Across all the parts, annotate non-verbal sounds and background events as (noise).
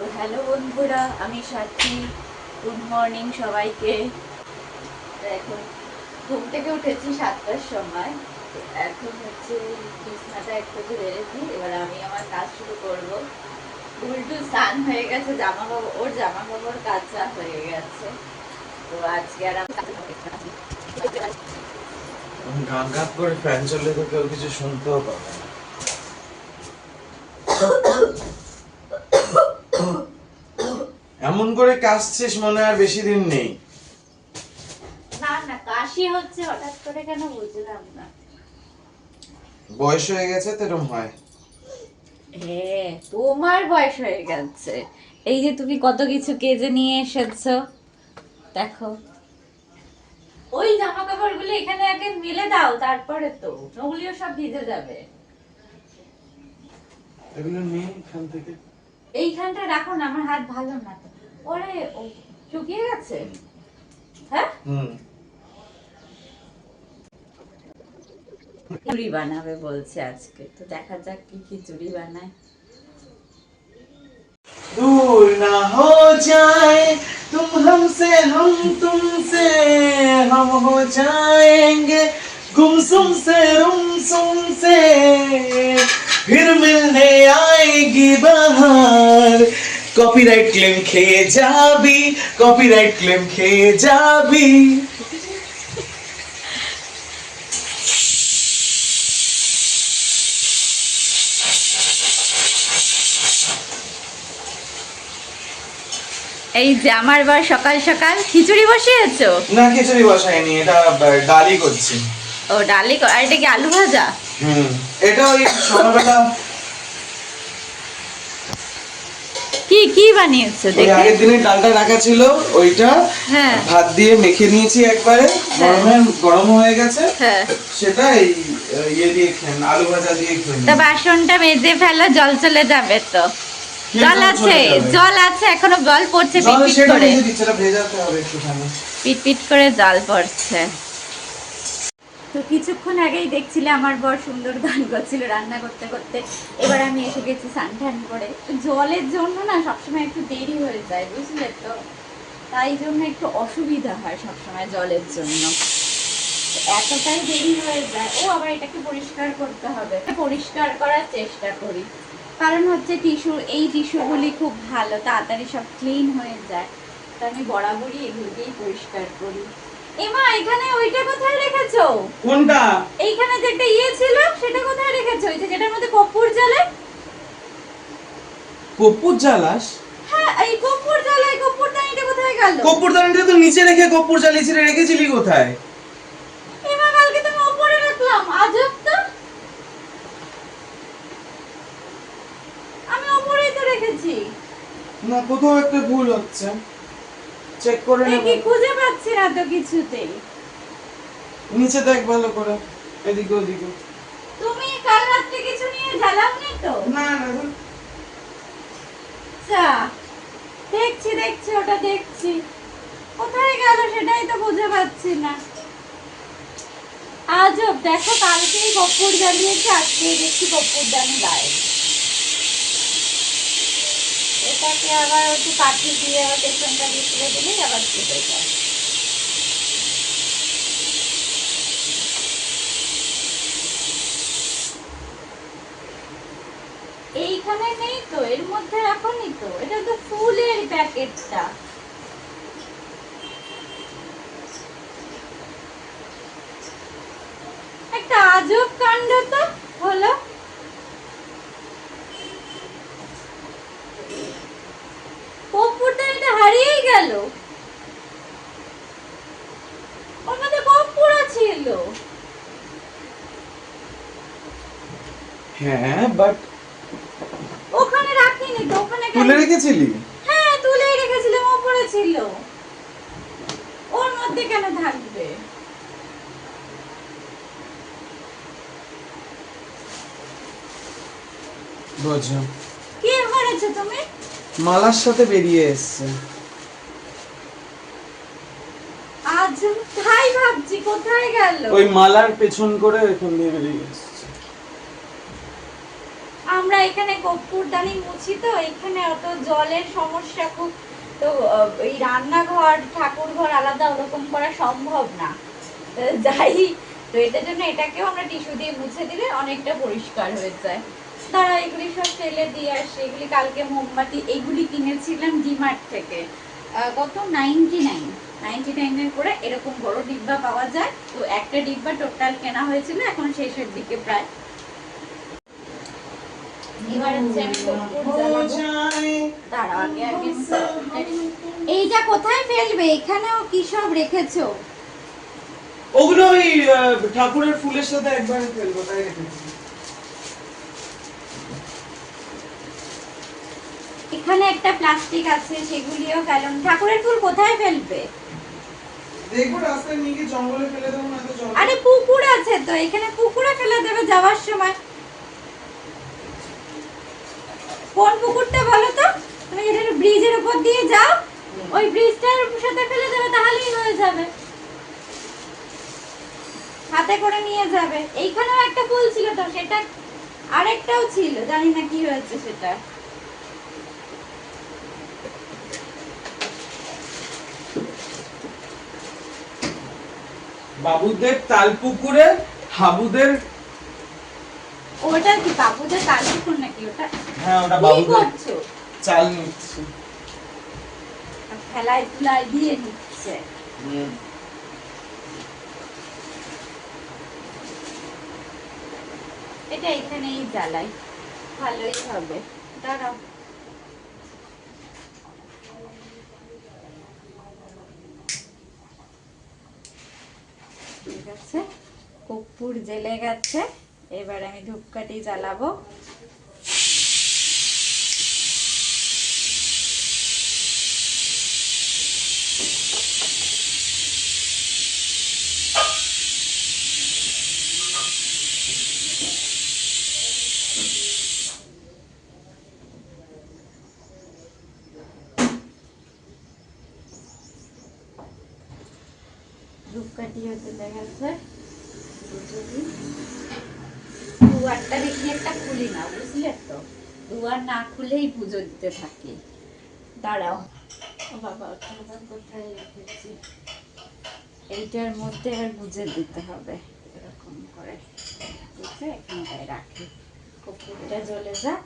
তো হ্যালো বন্ধুরা, আমি সাথী গুড মর্নিং সবাইকে। এখন ঘুম থেকে উঠেছি সাতটার সময়। এখন হচ্ছে বিছনাটা একটু বেড়ে দিই, এবার আমি আমার কাজ শুরু করব। উল্টু স্নান হয়ে গেছে জামা কাপড় ওর জামা কাপড় কাঁচা হয়ে গেছে। তো আজকে আর আমি ফ্যান চললে তো কেউ কিছু শুনতেও পাবে। এমন করে কাশছিস মনে হয় বেশি দিন নেই। না না কাশি হচ্ছে হঠাৎ করে কেন বুঝলাম না। বয়স হয়ে গেছে তো এরম হয়। হ্যাঁ তোমার বয়স হয়ে গেছে। এই যে তুমি কত কিছু কেজে নিয়ে এসেছ দেখো। ওই জামা কাপড়গুলো এখানে আগে মেলে দাও তারপরে তো ওগুলিও সব ভিজে যাবে। এগুলো নেই এখান থেকে এইখানটা রাখো না আমার হাত ভালো না তো ওরে ও শুকিয়ে গেছে হ্যাঁ হুম খিচুড়ি বানাবে বলছে আজকে তো দেখা যাক কি খিচুড়ি বানায় दूर ना हो जाए तुम हमसे हम तुमसे हम हो जाएंगे गुमसुम से रुमसुम से फिर मिलने आएगी बाहर कॉपीराइट क्लेम खे जाबी कॉपीराइट क्लेम खे जाबी এই যে আমার বার সকাল সকাল খিচুড়ি বসিয়েছো না খিচুড়ি বসাইনি এটা ডালি করছি ও ডালি কর- আর এটা কি আলু ভাজা? হুম এটা ওই সকালবেলা কি কি বানিয়েছো দেখি? আগের দিনের ডালটা রাখা ছিল ওইটা হ্যাঁ। ভাত দিয়ে মেখে নিয়েছি একবারে গরমে গরম হয়ে গেছে। হ্যাঁ। সেটা এই ইয়ে দিয়ে খেন আলু ভাজা দিয়ে খেন তো বাসনটা মেজে ফেলো জল চলে যাবে তো। জল আছে জল আছে এখনও জল পড়ছে করে। পিট পিট করে জল পড়ছে। তো কিছুক্ষণ আগেই দেখছিলে আমার বর সুন্দর গান করছিল রান্না করতে করতে। এবার আমি এসে গেছি স্নান টান করে। জলের জন্য না সবসময় একটু দেরি হয়ে যায়, বুঝলে তো? তাই জন্য একটু অসুবিধা হয় সবসময় জলের জন্য। এতটাই দেরি হয়ে যায়। ও আবার এটাকে পরিষ্কার করতে হবে। পরিষ্কার করার চেষ্টা করি। কারণ হচ্ছে টিস্যু, এই টিস্যুগুলি খুব ভালো, তাড়াতাড়ি সব ক্লিন হয়ে যায়। তো আমি বরাবরই এগুলোকেই পরিষ্কার করি। এমা এখানে ওইটা কোথায় রেখেছো? কোনটা? এইখানে যে একটা ইয়ে ছিল সেটা কোথায় রেখেছো? ওই যে যেটার মধ্যে কর্পূর জ্বালে? কপুর জ্বালাস? হ্যাঁ এই কর্পূর জ্বালে কর্পূর দানিটা কোথায় গেল? কপুর দানিটা তো নিচে রেখে কপুর জ্বালিয়েছিলে রেখেছিলি কোথায়? এমা কালকে তুমি উপরে রাখলাম আজব তো। আমি উপরেই তো রেখেছি। না কোথাও একটা ভুল হচ্ছে। চেক করে নেব। কি খুঁজে পাচ্ছি না তো কিছুতেই? নিচে দেখ ভালো করে এদিকে ওদিকে। তুমি কাল রাত্রে কিছু নিয়ে জ্বালাওনি তো? না না আচ্ছা দেখছি দেখছি ওটা দেখছি। কোথায় গেল সেটাই তো বুঝে পাচ্ছি না। আজব দেখো কালকেই কপ্পুর জ্বালিয়েছে আজকে দেখছি কপ্পুর দানি এটাকে আবার একটু কাঠি দিয়ে আবার পেছনটা দিয়ে তুলে দিলেই আবার কেটে যায়। এইখানে নেই তো, এর মধ্যে রাখোনি তো। এটা তো ফুলের প্যাকেটটা। একটা আজব কাণ্ড তো, হলো। গেল। ওর মধ্যে কর্পূর ছিল। হ্যাঁ বাট ওখানে রাখিনি তো ওখানে তুলে রেখেছিলি? হ্যাঁ তুলেই রেখেছিলাম ওপরে ছিল। ওর মধ্যে কেন থাকবে? বোঝো। কি তুমি? মালার সাথে বেরিয়ে এসছে। তাই ভাবছি? কোথায় গেল? ওই মালার পেছন করে এখান দিয়ে বেরিয়ে আমরা এখানে কর্পূরদানি মুছি তো এখানে অত জলের সমস্যা খুব। তো এই রান্নাঘর ঠাকুর ঘর আলাদা ওরকম করা সম্ভব না। যাই তো এটার জন্য এটাকেও আমরা টিস্যু দিয়ে মুছে দিলে অনেকটা পরিষ্কার হয়ে যায়। তারা এগুলি সব ফেলে দিয়ে আসে। এগুলি কালকে মোমবাতি এগুলি কিনেছিলাম ডিমার্ট থেকে। কত? Ninety nine. নাইনটি নাইনের করে এরকম বড় ডিব্বা পাওয়া যায়। তো একটা ডিব্বা টোটাল কেনা হয়েছিল এখন শেষের দিকে প্রায়। এইটা কোথায় ফেলবে? এখানেও কি সব রেখেছো? ওগুলো ওই ঠাকুরের ফুলের সাথে একবার ফেলব তাই রেখেছি এখানে একটা প্লাস্টিক আছে সেগুলিও ফেলুন ঠাকুরের ফুল কোথায় ফেলবে? আরে পুকুর আছে তো, এখানে পুকুরে ফেলে দেবে যাওয়ার সময়। কোন পুকুরটা বলো তো? তুমি যেটা ব্রিজের উপর দিয়ে যাও, ওই ব্রিজটার সাথে ফেলে দেবে, তাহলেই হয়ে যাবে। হাতে করে নিয়ে যাবে। এইখানেও একটা ফুল ছিল তো, সেটা আরেকটাও ছিল, জানি না কি হয়েছে সেটা। বাবুদের তালপুকুরে হাবুদের ওটা কি বাবুদের তাল পুকুর নাকি ওটা? হ্যাঁ ওটা বাবুদের করছ? চাল নিচ্ছি। ফেলাই তুলাই দিয়ে নিচ্ছে। এটা এখানেই জ্বালাই। ভালোই হবে। দাঁড়াও। ঠিক আছে? কর্পূর জেলে গেছে। এবার আমি ধূপকাঠি জ্বালাবো ধূপকাঠিও চলে গেছে দুয়ারটা দেখি একটা খুলি না বুঝলে তো খুলেই পুজো দিতে থাকি। দাঁড়াও। বাবা কোথায় রেখেছি? এইটার মধ্যে আর গুজে দিতে হবে এরকম করে। গুজে এখানটায় রাখি। কপুরটা জ্বলে যাক।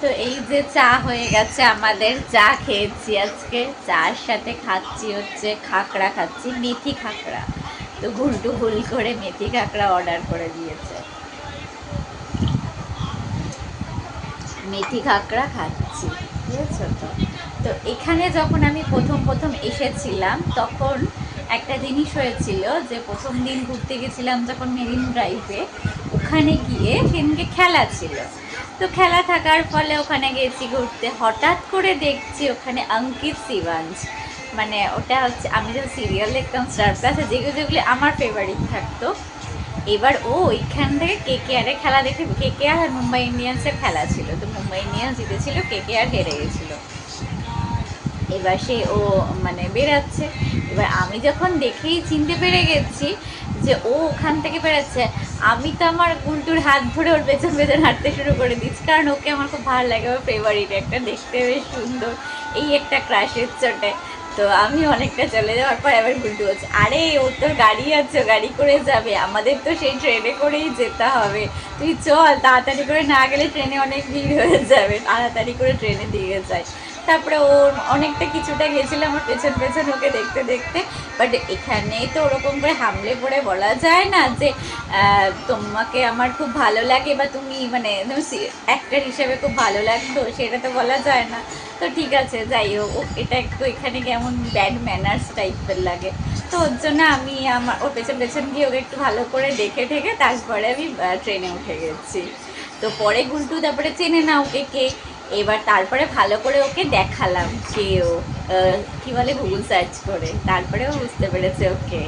তো এই যে চা হয়ে গেছে আমাদের চা খেয়েছি আজকে। চার সাথে খাচ্ছি হচ্ছে খাকড়া খাচ্ছি মেথি খাকড়া। তো গুলটু গুল করে মেথি কাঁকড়া অর্ডার করে দিয়েছে। মেথি কাঁকড়া খাচ্ছি, বুঝেছ তো? তো এখানে যখন আমি প্রথম প্রথম এসেছিলাম, তখন একটা জিনিস হয়েছিল যে প্রথম দিন ঘুরতে গেছিলাম যখন মেরিন ড্রাইভে, ওখানে গিয়ে সেদিনকে খেলা ছিল। তো খেলা থাকার ফলে ওখানে গেছি ঘুরতে। হঠাৎ করে দেখছি ওখানে অঙ্কিত শিবাঞ্জ। মানে ওটা হচ্ছে, আমি যখন সিরিয়াল দেখতাম স্টার প্লাসে যেগুলো যেগুলো আমার ফেভারিট থাকতো, এবার ও ওইখান থেকে কে কে আরে খেলা দেখে কে কে আর মুম্বাই ইন্ডিয়ান্সের খেলা ছিল। তো মুম্বাই ইন্ডিয়ান্স জিতেছিল কে কে আর হেরে গেছিল। এবার সে ও মানে বেরাচ্ছে এবার আমি যখন দেখেই চিনতে পেরে গেছি যে ও ওখান থেকে বেরাচ্ছে আমি তো আমার গুলটুর হাত ধরে ওর পেছন পেছন হাঁটতে শুরু করে দিচ্ছি কারণ ওকে আমার খুব ভালো লাগে, ওর ফেভারিট একটা দেখতে বেশ সুন্দর। এই একটা ক্রাশের চোটে। তো আমি অনেকটা চলে যাওয়ার পর আবার গুলটু বলছে আরে ও তোর গাড়ি আছে গাড়ি করে যাবে। আমাদের তো সেই ট্রেনে করেই যেতে হবে। তুই চল, তাড়াতাড়ি করে না গেলে ট্রেনে অনেক ভিড় হয়ে যাবে। তাড়াতাড়ি করে ট্রেনে দিয়ে যায় তারপরে ও অনেকটা কিছুটা গেছিলাম আমার পেছন পেছন ওকে দেখতে দেখতে। বাট এখানে তো ওরকম করে হামলে পড়ে বলা যায় না যে তোমাকে আমার খুব ভালো লাগে বা তুমি মানে অ্যাক্টার হিসেবে খুব ভালো লাগতো, সেটা তো বলা যায় না। তো ঠিক আছে, যাই হোক এটা একটু এখানে কেমন ব্যাড ম্যানার্স টাইপের লাগে। তো ওর জন্য আমি আমার, ওর পেছন পেছন গিয়ে ওকে একটু ভালো করে দেখে ঠেকে তারপরে আমি ট্রেনে উঠে গেছি। তো পরে গুলটু তারপরে চেনে না ওকে কে। এবার তারপরে ভালো করে ওকে দেখালাম যে ও আহ, কি বলে গুগল সার্চ করে। তারপরে ও বুঝতে পেরেছে ওকে।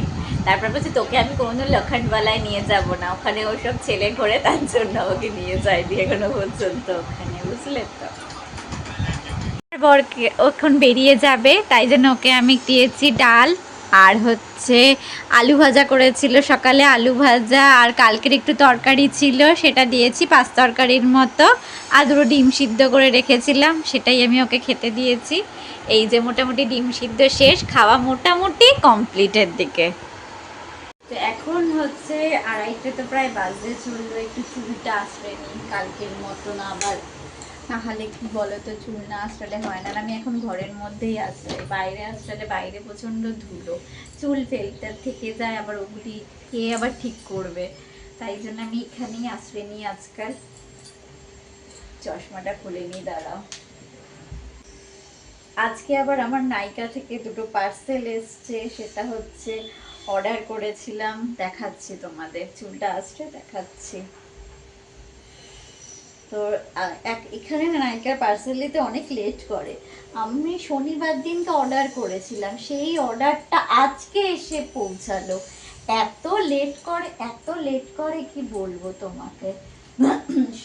তারপর বলছে তোকে আমি কোনোদিন লক্ষণবালায় নিয়ে যাব না। ওখানে ওসব ছেলে ঘোরে তার জন্য ওকে নিয়ে যায়নি এখনও পর্যন্ত ওখানে বুঝলে তো? বরকে ওখন বেরিয়ে যাবে তাই জন্য ওকে আমি দিয়েছি ডাল। আর হচ্ছে আলু ভাজা করেছিল সকালে, আলু ভাজা আর কালকের একটু তরকারি ছিল, সেটা দিয়েছি পাঁচ তরকারির মতো। আর দুটো ডিম সিদ্ধ করে রেখেছিলাম, সেটাই আমি ওকে খেতে দিয়েছি। এই যে মোটামুটি ডিম সিদ্ধ শেষ, খাওয়া মোটামুটি কমপ্লিটের দিকে। তো এখন হচ্ছে আড়াইটে তো প্রায় বাজতে চলল, একটু চুলটা আসবে নি, কালকের মতন আবার না হলে কি বলো তো চুল না আসলে হয় না। আমি এখন ঘরের মধ্যেই আসলে বাইরে আসলে বাইরে প্রচণ্ড ধুলো। চুল ফেলতে থেকে যায়, আবার ওগুলি কে আবার ঠিক করবে? তাই জন্য আমি এখানেই আসবে নি আজকাল। চশমাটা খুলে নিয়ে দাঁড়াও। আজকে আবার আমার নাইকা থেকে দুটো পার্সেল এসছে। সেটা হচ্ছে, অর্ডার করেছিলাম। দেখাচ্ছি তোমাদের। চুলটা আসছে দেখাচ্ছি। তো এক- এখানে না নাইকার পার্সেল দিতে অনেক লেট করে। আমি শনিবার দিনকে অর্ডার করেছিলাম সেই অর্ডারটা আজকে এসে পৌঁছালো। এত লেট করে এত লেট করে কি বলব তোমাকে?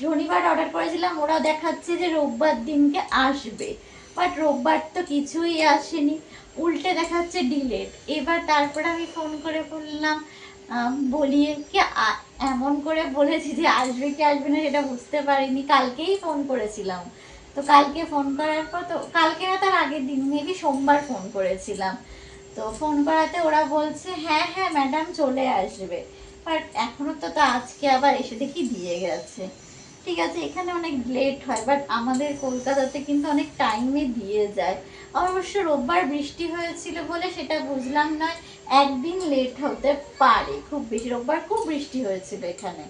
শনিবার অর্ডার করেছিলাম ওরা দেখাচ্ছে যে রোববার দিনকে আসবে। বাট রোববার তো কিছুই আসেনি উল্টে দেখাচ্ছে ডিলেট এবার তারপরে আমি ফোন করে বললাম আম, বলি কি এমন করে বলেছি যে আসবে কি আসবে না সেটা বুঝতে পারিনি, কালকেই ফোন করেছিলাম। তো কালকে ফোন করার পর তো, কালকে না তার আগের দিন মেবি সোমবার ফোন করেছিলাম। তো ফোন করাতে ওরা বলছে হ্যাঁ হ্যাঁ ম্যাডাম চলে আসবে। বাট এখনও তো তো আজকে আবার এসে দেখি দিয়ে গেছে। ঠিক আছে, এখানে অনেক লেট হয় বাট আমাদের কলকাতাতে কিন্তু অনেক টাইমে দিয়ে যায়। অবশ্য রোববার বৃষ্টি হয়েছিল বলে সেটা বুঝলাম নয়। একদিন লেট হতে পারে। খুব বেশি রোববার খুব বৃষ্টি হয়েছিল এখানে।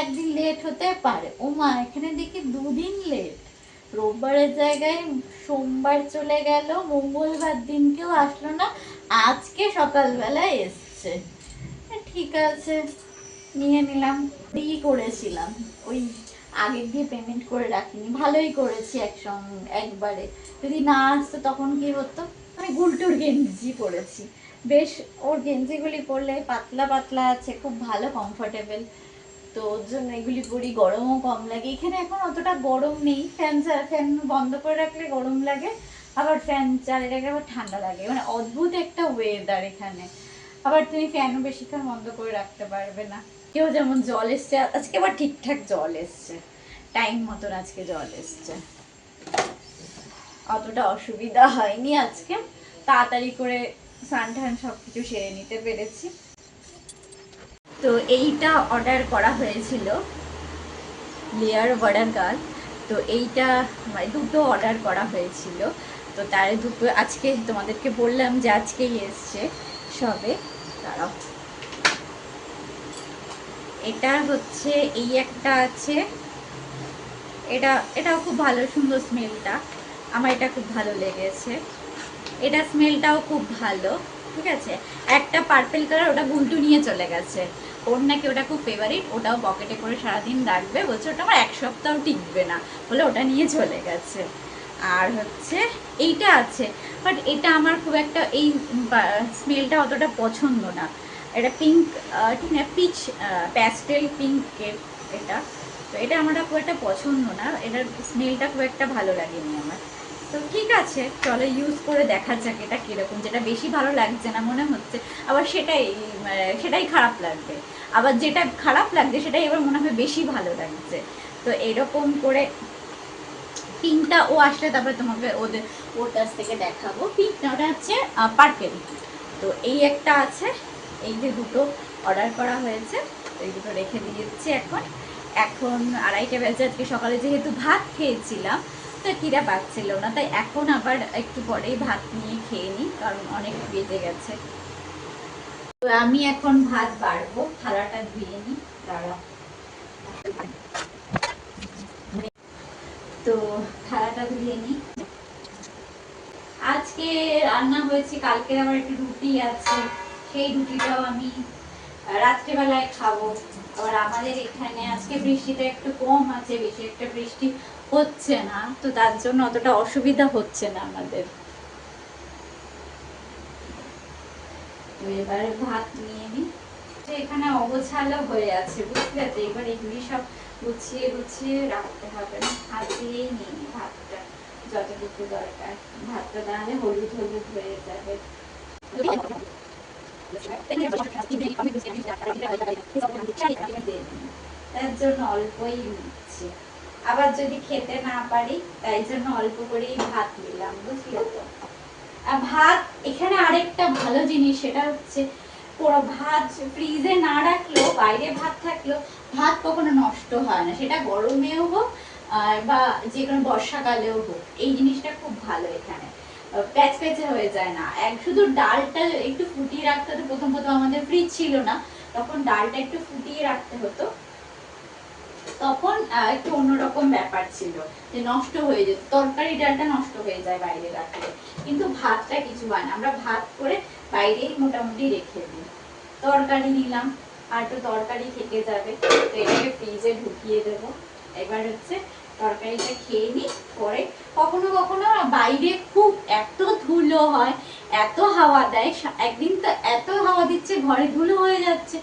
একদিন লেট হতে পারে। ও মা, এখানে দেখি দুদিন লেট রোববারের জায়গায় সোমবার চলে গেল, মঙ্গলবার দিনকেও আসলো না, আজকে সকালবেলায় এসছে। ঠিক আছে, নিয়ে নিলাম। ই করেছিলাম। ওই আগের দিয়ে পেমেন্ট করে রাখিনি। ভালোই করেছি একসঙ্গে, একবারে। যদি না আসতো তখন কি হতো? আমি গুলটুর গেঞ্জি পরেছি বেশ, ওর গেঞ্জিগুলি পরলে পাতলা পাতলা আছে, খুব ভালো কমফোর্টেবল তো ওর জন্য এগুলি পরি, গরমও কম লাগে। এখানে এখন অতটা গরম নেই। ফ্যান ফ্যান বন্ধ করে রাখলে গরম লাগে, আবার ফ্যান চালিয়ে রাখলে আবার ঠান্ডা লাগে। মানে অদ্ভুত একটা ওয়েদার এখানে। আবার তুমি ফ্যানও বেশিক্ষণ বন্ধ করে রাখতে পারবে না। কেউ যেমন জল এসছে, আজকে আবার ঠিকঠাক জল এসছে। টাইম মতন আজকে জল এসছে। অতটা অসুবিধা হয়নি আজকে। তাড়াতাড়ি করে স্নান টান সব কিছু সেরে নিতে পেরেছি। তো এইটা অর্ডার করা হয়েছিল লেয়ার গার্ল তো এইটা মানে দুটো অর্ডার করা হয়েছিল। তো তার দুটো আজকে তোমাদেরকে বললাম যে আজকেই এসছে সবে। দাঁড়াও। এটা হচ্ছে, এই একটা আছে। এটা, এটাও খুব ভালো, সুন্দর স্মেলটা আমার এটা খুব ভালো লেগেছে। এটা স্মেলটাও খুব ভালো, ঠিক আছে? একটা পার্পেল কালার ওটা গুলটু নিয়ে চলে গেছে। ওর নাকি ওটা খুব ফেভারিট ওটাও পকেটে করে সারাদিন রাখবে, বলছে ওটা আমার এক সপ্তাহ টিকবে না, বলে ওটা নিয়ে চলে গেছে। আর হচ্ছে, এইটা আছে বাট এটা আমার খুব একটা এই স্মেলটা অতটা পছন্দ না। এটা পিঙ্ক ঠিক না পিচ প্যাস্টেল পিঙ্কের এটা। তো এটা আমার খুব একটা পছন্দ না, এটার স্মেলটা খুব একটা ভালো লাগেনি আমার। তো ঠিক আছে, চলো ইউজ করে দেখা যাক এটা কীরকম। যেটা বেশি ভালো লাগছে না মনে হচ্ছে, আবার সেটাই মানে সেটাই খারাপ লাগবে। আবার যেটা খারাপ লাগছে, সেটাই এবার মনে হয় বেশি ভালো লাগছে। তো এরকম করে পিঙ্কটা ও আসলে তারপরে তোমাকে ওদের, ওর কাছ থেকে দেখাবো। পিঙ্কটা ওটা হচ্ছে পার্পেল তো এই একটা আছে, এই যে দুটো অর্ডার করা হয়েছে এই দুটো রেখে দিয়েছি এখন। এখন আড়াইটা বেজে আজকে সকালে যেহেতু ভাত খেয়েছিলাম তো কিরা পাচ্ছিল না, তাই এখন আবার একটু পরেই ভাত নিয়ে খেয়ে নিই, কারণ অনেক বেজে গেছে। তো আমি এখন ভাত বাড়বো, থালাটা ধুয়ে নিই দাঁড়া তো থালাটা ধুয়ে নিই। আজকে রান্না হয়েছে, কালকের আবার একটু রুটি আছে, সেই রুটিটাও আমি রাত্রেবেলায় খাব। আবার আমাদের এখানে আজকে বৃষ্টিটা একটু কম আছে, বেশি একটা বৃষ্টি হচ্ছে না, তো তার জন্য অতটা অসুবিধা হচ্ছে না আমাদের। তো এবার ভাত নিয়ে নিই এখানে অগোছালো হয়ে আছে বুঝতে পারছ এবার এগুলি সব গুছিয়ে গুছিয়ে রাখতে হবে না। হাত দিয়েই নিয়ে নিই ভাতটা, যতটুকু দরকার। ভাতটা তাহলে হলুদ হলুদ হয়ে যাবে। আবার যদি খেতে না পারি, তাই জন্য অল্প করেই ভাত নিলাম, বুঝলে তো? ভাত, এখানে আরেকটা ভালো জিনিস, সেটা হচ্ছে ভাত ফ্রিজে না রাখলেও, বাইরে ভাত থাকলেও ভাত কখনো নষ্ট হয় না। সেটা গরমেও হোক বা যে কোনো বর্ষাকালেও হোক, এই জিনিসটা খুব ভালো এখানে। প্যাচ প্যাচে হয়ে যায় না। এক শুধু ডালটা একটু ফুটিয়ে রাখতে হতো, প্রথম প্রথম আমাদের ফ্রিজ ছিল না, তখন ডালটা একটু ফুটিয়ে রাখতে হতো। তখন একটু অন্যরকম ব্যাপার ছিল, যে নষ্ট হয়ে যেত। তরকারি ডালটা নষ্ট হয়ে যায় বাইরে রাখলে। কিন্তু ভাতটা কিছু হয় না। আমরা ভাত করে বাইরেই মোটামুটি রেখে দিই। তরকারি নিলাম, আর একটু তরকারি থেকে যাবে। তো এটাকে ফ্রিজে ঢুকিয়ে দেবো। এবার হচ্ছে তরকারিটা খেয়ে নিই পরে কখনো কখনো বাইরে খুব এত ধুলো হয়, এত হাওয়া দেয় একদিন তো এত হাওয়া দিচ্ছে, ঘরে ধুলো হয়ে যাচ্ছে,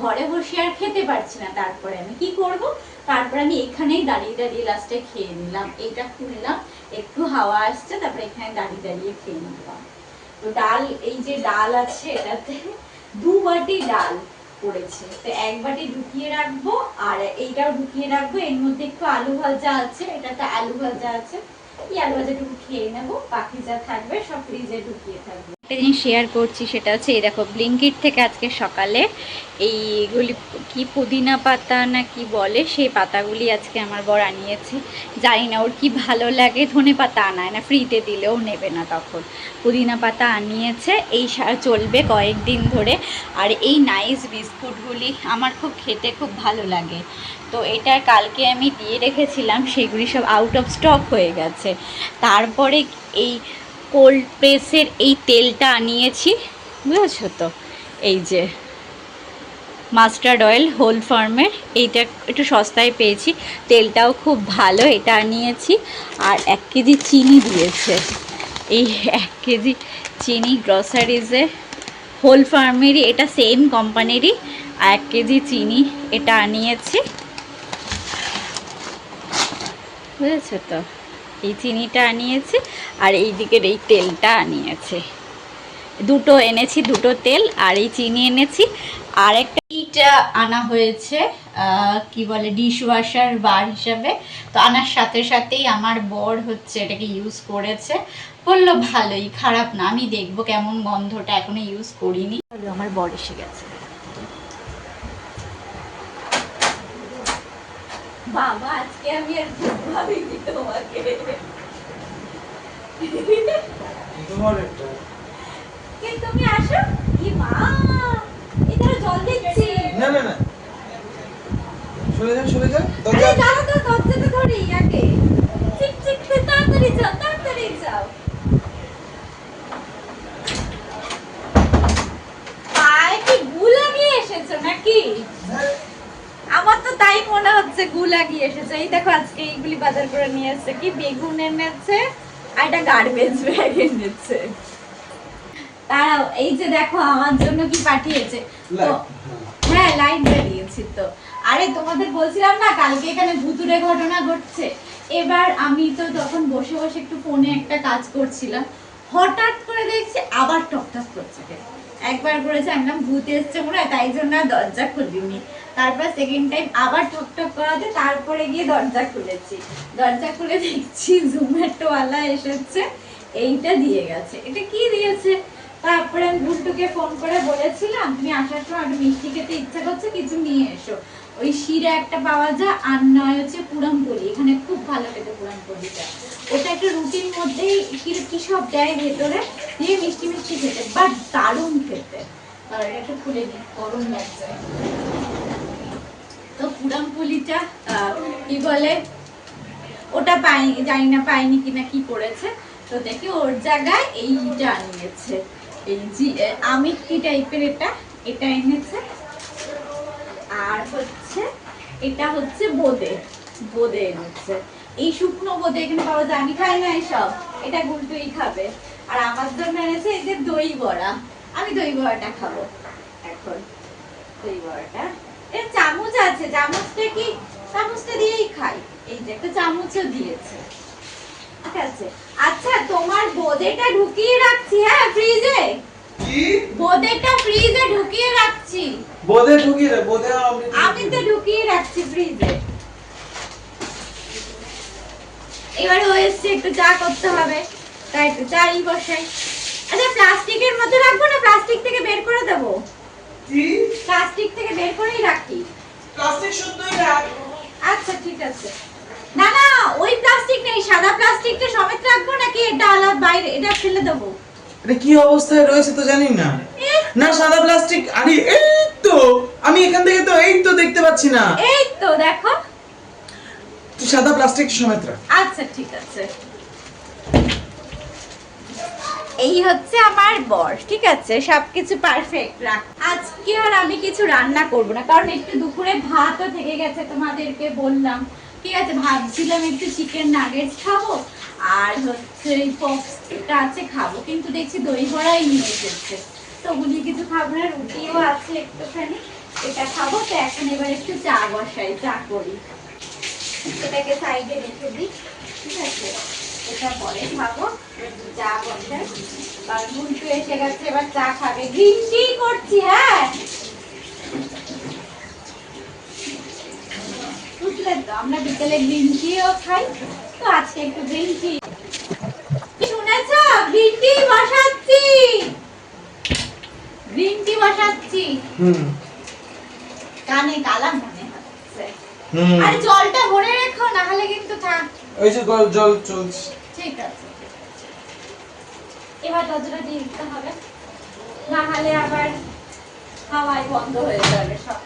ঘরে বসে আর খেতে পারছি না। তারপরে আমি কি করব? তারপরে আমি এখানেই দাঁড়িয়ে দাঁড়িয়ে লাস্টে খেয়ে নিলাম। এটা খুললাম, একটু হাওয়া আসছে, তারপরে এখানে দাঁড়িয়ে দাঁড়িয়ে খেয়ে নিলাম। তো ডাল, এই যে ডাল আছে এটাতে, দু বাটি ডাল। পড়েছে তো এক বাটি ঢুকিয়ে রাখব, আর এইটাও ঢুকিয়ে রাখব। এর মধ্যে একটু আলু ভাজা আছে এটা তো আলু ভাজা আছে। এই আলু ভাজাটুকু খেয়ে নেব, বাকি যা থাকবে সব ফ্রিজে ঢুকিয়ে থাকবে। একটা জিনিস শেয়ার করছি, সেটা হচ্ছে এই দেখো ব্লিঙ্কিট থেকে আজকে সকালে এইগুলি কি পুদিনা পাতা না কি বলে, সেই পাতাগুলি আজকে আমার বর আনিয়েছে। জানি না ওর কি ভালো লাগে, ধনে পাতা আনায় না ফ্রিতে দিলেও নেবে না তখন। পুদিনা পাতা আনিয়েছে, এই চলবে কয়েকদিন ধরে। আর এই নাইস বিস্কুটগুলি আমার খুব খেতে খুব ভালো লাগে। তো এটা কালকে আমি দিয়ে রেখেছিলাম, সেগুলি সব আউট অফ স্টক হয়ে গেছে। তারপরে এই কোল্ড প্রেসের এই তেলটা আনিয়েছি। বুঝেছ তো? এই যে মাস্টার্ড অয়েল হোল ফার্মের এইটা একটু সস্তায় পেয়েছি। তেলটাও খুব ভালো, এটা আনিয়েছি। আর এক কেজি চিনি দিয়েছে। এই এক কেজি চিনি গ্রসারিজে হোল ফার্মেরই এটা সেম কোম্পানিরই এক কেজি চিনি এটা আনিয়েছি। বুঝেছ তো? এই চিনিটা আনিয়েছি আর এই দিকের এই তেলটা আনিয়েছে। দুটো এনেছি, দুটো তেল আর এই চিনি এনেছি। আর একটা ইটা আনা হয়েছে কি বলে ডিশ ওয়াশার বার হিসাবে। তো আনার সাথে সাথেই আমার বর হচ্ছে এটাকে ইউজ করেছে। বলল, ভালোই, খারাপ না, আমি দেখব কেমন গন্ধটা, এখনও ইউজ করিনি। আমার বর এসে গেছে। বাবা আজকে আমি আর ভাবিনি তোমাকে। কে তুমি আসো? কি মা এখানে জল দিচ্ছি। না না না। সরে যাও সরে যাও। আরে দরজা তো দরজাটা ধরি আগে। চিক চিক তাড়াতাড়ি যাও তাড়াতাড়ি যাও। পায়ে কি গু লাগিয়ে এসেছ নাকি? আমার তো তাই মনে হচ্ছে গু লাগিয়ে এসেছে। এই দেখো আজকে এইগুলি বাজার করে নিয়ে এসেছে কি? বেগুন এনেছে আর একটা গার্বেজ ব্যাগ এনেছে। তারাও এই যে দেখো আমার জন্য কি পাঠিয়েছে? তো হ্যাঁ লাইট জ্বালিয়েছি তো। আরে তোমাদের বলছিলাম না কালকে এখানে ভুতুরে ঘটনা ঘটছে। এবার আমি তো তখন বসে বসে একটু ফোনে একটা কাজ করছিলাম। হঠাৎ করে দেখছি আবার টক করছে। একবার করেছে আমি ভূত এসছে মনে হয় তাই জন্য দরজা খুলিনি। তারপর সেকেন্ড টাইম আবার ঠক ঠক করাতে তারপরে গিয়ে দরজা খুলেছি। দরজা খুলে দেখছি জোম্যাটোওয়ালা এসেছে, এইটা দিয়ে গেছে। এটা কি দিয়েছে? তারপরে আমি গুলটুকে ফোন করে বলেছিলাম, তুমি আসার সময় একটু মিষ্টি খেতে ইচ্ছা করছে, কিছু নিয়ে এসো। ওই শিরা একটা পাওয়া যায়, আর নয় হচ্ছে পুরামপলি এখানে খুব ভালো খেতে পুরামপলিটা ওটা একটা রুটির মধ্যেই কি সব দেয় ভেতরে? দিয়ে মিষ্টি মিষ্টি খেতে বাট দারুণ খেতে। আর এটা খুলে দিই, গরম লাগছে। আহ, কি বলে ওটা পাই জানি না পাইনি কিনা কি করেছে। তো দেখি ওর জায়গায় এইটা আনিয়েছে। এই জি আমিত্তি টাইপের এটা? এটা এনেছে। আর হচ্ছে এটা হচ্ছে বোদে। বোদে এনেছে। এই শুকনো বোদে এখানে পাওয়া যায়। আমি খাই না এসব। এটা গুলটুই খাবে। আর আমার জন্য এনেছে এই যে দই বড়া। আমি দই বড়াটা খাব। এখন দই বড়াটা এর চামচ আছে চামচটা কি? চামচটা দিয়েই খাই। এই যে একটা চামচও দিয়েছে। ঠিক আছে? আচ্ছা তোমার বোদেটা ঢুকিয়ে রাখছি হ্যাঁ ফ্রিজে? কি? বোঁদেটা ফ্রিজে ঢুকিয়ে রাখছি। বোধে ঢুকিয়ে দে বোধে আমি আমি তো ঢুকিয়ে রাখছি ফ্রিজে। এবারে ও এসছে একটু চা করতে হবে। তাই একটু চাই বসাই। আচ্ছা প্লাস্টিকের মধ্যে রাখব না? প্লাস্টিক থেকে বের করে দেবো? কি? প্লাস্টিক থেকে বের করেই রাখি। প্লাস্টিক শুদ্ধই রাখ। আচ্ছা ঠিক আছে। না না ওই প্লাস্টিক নেই সাদা প্লাস্টিকটা সমেত রাখব নাকি এটা আলাদা বাইরে? এটা ফেলে দেবো। এটা কি অবস্থায় রয়েছে তো জানি না। না সাদা প্লাস্টিক আরে এই তো! আমি এখান থেকে তো এই তো দেখতে পাচ্ছি না। এই তো দেখো। তুই সাদা প্লাস্টিক সমেত রাখ। আচ্ছা ঠিক আছে। এই হচ্ছে আমার বর, ঠিক আছে? সবকিছু পারফেক্ট রাখ। আজকে আর আমি কিছু রান্না করব না, কারণ একটু দুপুরে ভাতও থেকে গেছে তোমাদেরকে বললাম। ঠিক আছে, ভাবছিলাম একটু চিকেন নাগেটস খাব, আর হচ্ছে এই পপসটা আছে, খাব। কিন্তু দেখছি দই বড়াই নিয়ে এসেছে। তো ওগুলি কিছু খাব না, রুটিও আছে একটুখানি, এটা খাব। তো এখন এবার একটু চা বসাই, চা করি। এটাকে সাইডে রেখে দিই, ঠিক আছে? এটা পরে খাব। চা গুলটু এসে গেছে এবার চা খাবে। করছি হ্যাঁ। বুঝলেন তো আমরা বিকেলে গ্রিন খাই তো আজকে একটু গ্রিন শুনেছ? গ্রিন বসাচ্ছি। কানে কালা মনে হচ্ছে। আর জলটা ভরে রেখো না হলে কিন্তু থাক। ওই যে জল জল চলছে। ঠিক আছে। এবার দরজাটা দিয়ে দিতে হবে। না হলে আবার হাওয়াই বন্ধ হয়ে যাবে সব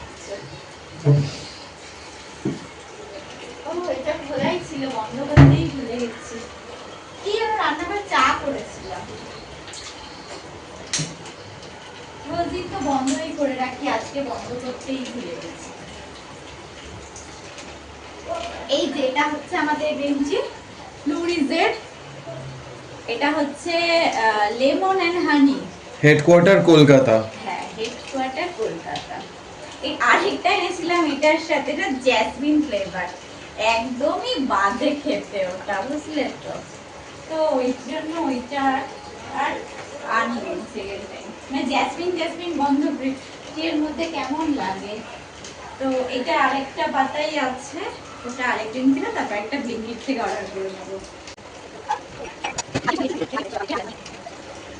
ও, এটা খোলাই ছিল, বন্ধ করতেই ভুলে গেছি। কি আর রান্নাঘর চা করেছিলাম। রোজই তো বন্ধই করে রাখি, আজকে বন্ধ করতেই ভুলে গেছি। এই যে এটা হচ্ছে আমাদের বেঞ্চি লুরিজের এটা হচ্ছে lemon and honey headquarter Kolkata. হ্যাঁ হেডকোয়ার্টার কলকাতা। এই আরেকটা এনেছিলাম এটার সাথে এটা জ্যাসমিন ফ্লেভার একদমই বাজে খেতে ওটা বুঝলেন তো? তো ওই জন্য ওইটা আর আনি সেকেন্ড টাইম মানে জ্যাসমিন জ্যাসমিন গন্ধ বৃষ্টির মধ্যে কেমন লাগে? তো এটা আরেকটা পাতাই আছে। ওটা আরেকদিন ছিল তারপর একটা ব্লিঙ্কিট থেকে অর্ডার করে নেব।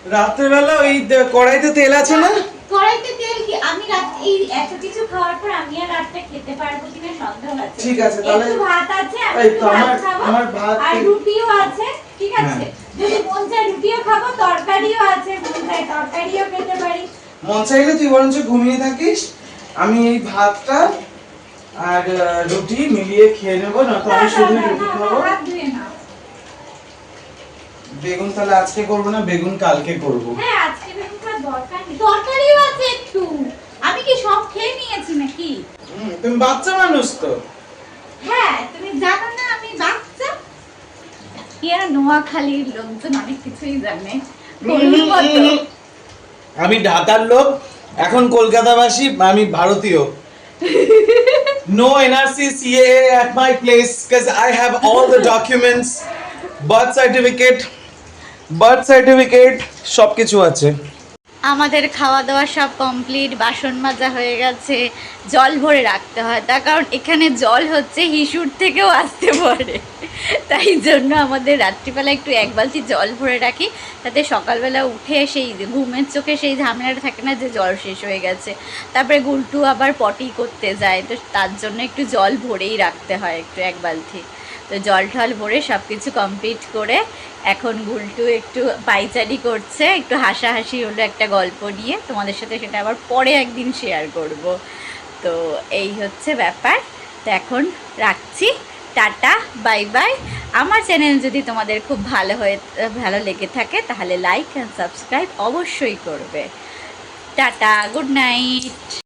রাত্রেবেলা ওই কড়াইতে তেল আছে না? কড়াইতে তেল কি? আমি রাত এই এত কিছু খাওয়ার পর আমি আর রাতটা খেতে পারব কিনা সন্দেহ আছে। ঠিক আছে, তাহলে- একটু ভাত আছে আমি একটু তো ভাত আমার- খাব। আমার ভাত আর রুটিও আছে ঠিক আছে? হ্যাঁ। যদি মন চায় রুটিও খাব তরকারিও আছে মন চায় তরকারিও খেতে পারি। মন চাইলে তুই বরঞ্চ ঘুমিয়ে থাকিস। আমি এই ভাতটা আর রুটি মিলিয়ে খেয়ে নেব না তো আমি শুধু রুটি খাব। বেগুন তাহলে আজকে করব না? বেগুন কালকে করব? হ্যাঁ আজকে বেগুন খাওয়ার দরকার নেই। তরকারিও আছে একটু। আমি কি সব খেয়ে নিয়েছি নাকি? তুমি বাচ্চা মানুষ তো। হ্যাঁ তুমি জানো না আমি বাচ্চা? এরা নোয়াখালীর লোকজন অনেক কিছুই জানে। আমি ঢাকার লোক এখন কলকাতাবাসী আমি ভারতীয়। (laughs) no NRC CAA at my place because I have all the (laughs) documents birth certificate birth certificate সব কিছু আছে আমাদের খাওয়া দাওয়া সব কমপ্লিট বাসন মাজা হয়ে গেছে, জল ভরে রাখতে হয়। তার কারণ এখানে জল হচ্ছে হিসুর থেকেও আসতে পারে। তাই জন্য আমাদের রাত্রিবেলা একটু এক বালতি জল ভরে রাখি, তাতে সকালবেলা উঠে সেই ঘুমের চোখে সেই ঝামেলাটা থাকে না যে জল শেষ হয়ে গেছে। তারপরে গুলটু আবার পটি করতে যায়, তো তার জন্য একটু জল ভরেই রাখতে হয় একটু এক বালতি। তো জল টল ভরে সব কিছু কমপ্লিট করে এখন গুলটু একটু পাইচারি করছে, একটু হাসাহাসি হলো একটা গল্প নিয়ে। তোমাদের সাথে সেটা আবার পরে একদিন শেয়ার করব। তো এই হচ্ছে ব্যাপার। তো এখন রাখছি। টাটা বাই বাই আমার চ্যানেল যদি তোমাদের খুব ভালো হয়ে, ভালো লেগে থাকে তাহলে লাইক অ্যান্ড সাবস্ক্রাইব অবশ্যই করবে। Tata good night